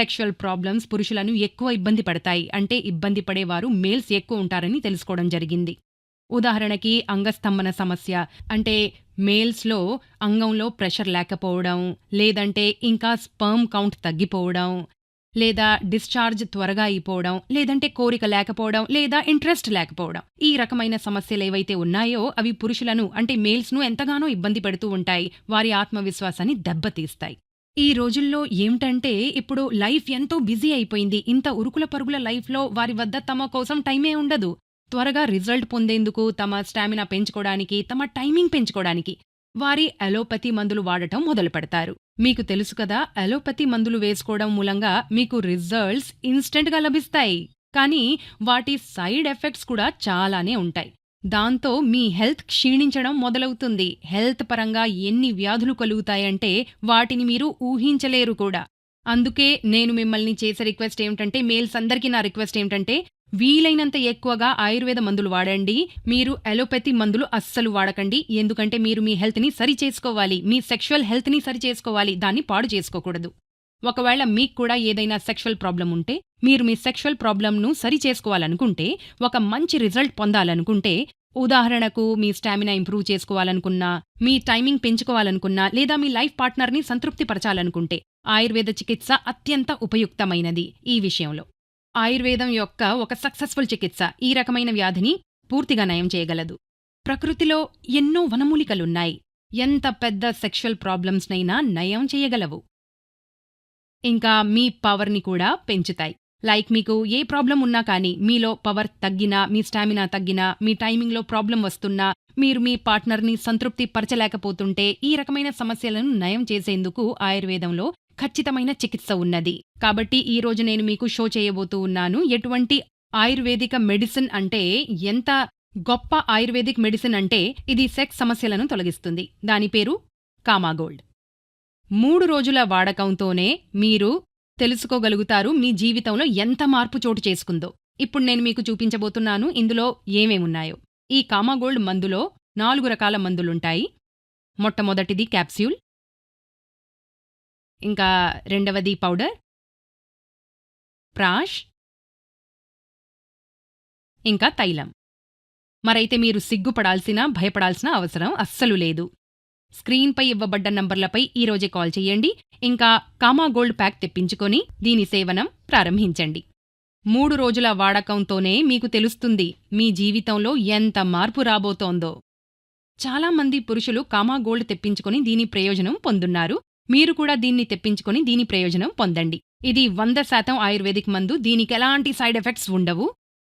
Sexual problems పురుషులను ఎక్కువ ఇబ్బంది పడతాయి. అంటే ఇబ్బంది పడేవారు మేల్స్ ఎక్కువ ఉంటారని తెలుసుకోవడం జరిగింది. ఉదాహరణకి అంగస్తంభన సమస్య. అంటే మేల్స్లో అంగంలో ప్రెషర్ లేకపోవడం లేదంటే ఇంకా స్పర్మ్ కౌంట్ తగ్గిపోవడం లేదా డిశ్చార్జ్ త్వరగా అయిపోవడం లేదంటే కోరిక లేకపోవడం లేదా ఇంట్రెస్ట్ లేకపోవడం. ఈ రకమైన సమస్యలు ఏవైతే ఉన్నాయో అవి పురుషులను అంటే మేల్స్ను ఎంతగానో ఇబ్బంది పెడుతూ ఉంటాయి. వారి ఆత్మవిశ్వాసాన్ని దెబ్బతీస్తాయి. ఈ రోజుల్లో ఏమిటంటే ఇప్పుడు లైఫ్ ఎంతో బిజీ అయిపోయింది. ఇంత ఉరుకుల పరుగుల లైఫ్లో వారి వద్ద తమ కోసం టైమే ఉండదు. త్వరగా రిజల్ట్ పొందేందుకు తమ స్టామినా పెంచుకోవడానికి తమ టైమింగ్ పెంచుకోవడానికి వారి అలోపతి మందులు వాడటం మొదలు పెడతారు. మీకు తెలుసు కదా అలోపతి మందులు వేసుకోవడం మూలంగా మీకు రిజల్ట్స్ ఇన్స్టెంట్గా లభిస్తాయి. కానీ వాటి సైడ్ ఎఫెక్ట్స్ కూడా చాలానే ఉంటాయి. దాంతో మీ హెల్త్ క్షీణించడం మొదలవుతుంది. హెల్త్ పరంగా ఎన్ని వ్యాధులు కలుగుతాయంటే వాటిని మీరు ఊహించలేరు కూడా. అందుకే నేను మిమ్మల్ని చేసే రిక్వెస్ట్ ఏమిటంటే మేల్స్ అందరికీ నా రిక్వెస్ట్ ఏమిటంటే వీలైనంత ఎక్కువగా ఆయుర్వేద మందులు వాడండి. మీరు అలోపతి మందులు అస్సలు వాడకండి. ఎందుకంటే మీరు మీ హెల్త్ని సరి చేసుకోవాలి. మీ సెక్షువల్ హెల్త్ని సరి చేసుకోవాలి. దాన్ని పాడు చేసుకోకూడదు. ఒకవేళ మీకు కూడా ఏదైనా సెక్షువల్ ప్రాబ్లం ఉంటే మీరు మీ సెక్షువల్ ప్రాబ్లంను సరి చేసుకోవాలనుకుంటే ఒక మంచి రిజల్ట్ పొందాలనుకుంటే ఉదాహరణకు మీ స్టామినా ఇంప్రూవ్ చేసుకోవాలనుకున్నా మీ టైమింగ్ పెంచుకోవాలనుకున్నా లేదా మీ లైఫ్ పార్ట్నర్ని సంతృప్తిపరచాలనుకుంటే ఆయుర్వేద చికిత్స అత్యంత ఉపయుక్తమైనది ఈ విషయంలో. ఆయుర్వేదం యొక్క ఒక సక్సెస్ఫుల్ చికిత్స ఈ రకమైన వ్యాధిని పూర్తిగా నయం చేయగలదు. ప్రకృతిలో ఎన్నో వనమూలికలున్నాయి. ఎంత పెద్ద సెక్షువల్ ప్రాబ్లమ్స్నైనా నయం చేయగలవు. ఇంకా మీ పవర్ని కూడా పెంచుతాయి. లైక్ మీకు ఏ ప్రాబ్లం ఉన్నా కానీ మీలో పవర్ తగ్గినా మీ స్టామినా తగ్గినా మీ టైమింగ్లో ప్రాబ్లం వస్తున్నా మీరు మీ పార్ట్నర్ని సంతృప్తి పరచలేకపోతుంటే ఈ రకమైన సమస్యలను నయం చేసేందుకు ఆయుర్వేదంలో ఖచ్చితమైన చికిత్స ఉన్నది. కాబట్టి ఈ రోజు నేను మీకు షో చేయబోతూ ఉన్నాను. ఎటువంటి ఆయుర్వేదిక మెడిసిన్ అంటే ఎంత గొప్ప ఆయుర్వేదిక్ మెడిసిన్ అంటే ఇది సెక్స్ సమస్యలను తొలగిస్తుంది. దాని పేరు కామాగోల్డ్. మూడు రోజుల వాడకంతోనే మీరు తెలుసుకోగలుగుతారు మీ జీవితంలో ఎంత మార్పు చోటు చేసుకుందో. ఇప్పుడు నేను మీకు చూపించబోతున్నాను ఇందులో ఏమేమున్నాయో ఈ కామాగోల్డ్ మందులో నాలుగు రకాల మందులుంటాయి. మొట్టమొదటిది క్యాప్స్యూల్. ఇంకా రెండవది పౌడర్. ప్రాష్. ఇంకా తైలం. మరైతే మీరు సిగ్గుపడాల్సిన భయపడాల్సిన అవసరం అస్సలు లేదు. స్క్రీన్పై ఇవ్వబడ్డ నంబర్లపై ఈరోజే కాల్ చేయండి. ఇంకా కామా గోల్డ్ ప్యాక్ తెప్పించుకొని దీని సేవనం ప్రారంభించండి. మూడు రోజుల వాడకంతోనే మీకు తెలుస్తుంది మీ జీవితంలో ఎంత మార్పు రాబోతోందో. చాలామంది పురుషులు కామా గోల్డ్ తెప్పించుకొని దీని ప్రయోజనం పొందున్నారు. మీరు కూడా దీన్ని తెప్పించుకొని దీని ప్రయోజనం పొందండి. ఇది వంద శాతం ఆయుర్వేదిక్ మందు. దీనికి ఎలాంటి సైడ్ ఎఫెక్ట్స్ ఉండవు.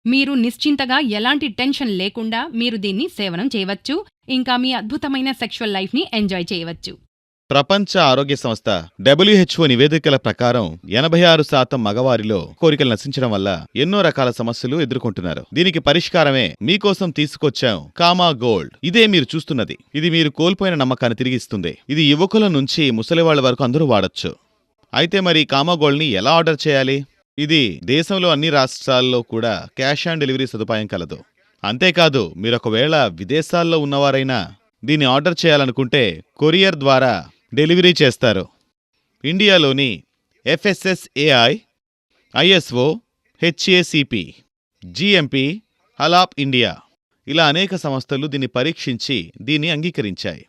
మీరు నిశ్చింతగా ఎలాంటి టెన్షన్ లేకుండా మీరు దీన్ని సేవనం చేయవచ్చు ఇంకా మీ అద్భుతమైన సెక్షువల్ లైఫ్ని ఎంజాయ్ చేయవచ్చు. ప్రపంచ ఆరోగ్య సంస్థ డబ్ల్యూహెచ్ఓ నివేదికల ప్రకారం ఎనభై ఆరు శాతం మగవారిలో కోరికలు నశించడం వల్ల ఎన్నో రకాల సమస్యలు ఎదుర్కొంటున్నారు. దీనికి పరిష్కారమే మీకోసం తీసుకొచ్చాం కామా గోల్డ్. ఇదే మీరు చూస్తున్నది. ఇది మీరు కోల్పోయిన నమ్మకాన్ని తిరిగిస్తుంది ఇది యువకుల నుంచి ముసలివాళ్ళ వరకు అందరూ వాడొచ్చు. అయితే మరి కామా గోల్డ్ని ఎలా ఆర్డర్ చేయాలి? ఇది దేశంలో అన్ని రాష్ట్రాల్లో కూడా క్యాష్ ఆన్ డెలివరీ సదుపాయం కలదు. అంతేకాదు మీరొకవేళ విదేశాల్లో ఉన్నవారైనా దీన్ని ఆర్డర్ చేయాలనుకుంటే కొరియర్ ద్వారా డెలివరీ చేస్తారు. ఇండియాలోని ఎఫ్ఎస్ఎస్ఏఐ ఐఎస్ఓ హెచ్ఏసిపి జిఎంపి హలాప్ ఇండియా ఇలా అనేక సంస్థలు దీన్ని పరీక్షించి దీన్ని అంగీకరించాయి.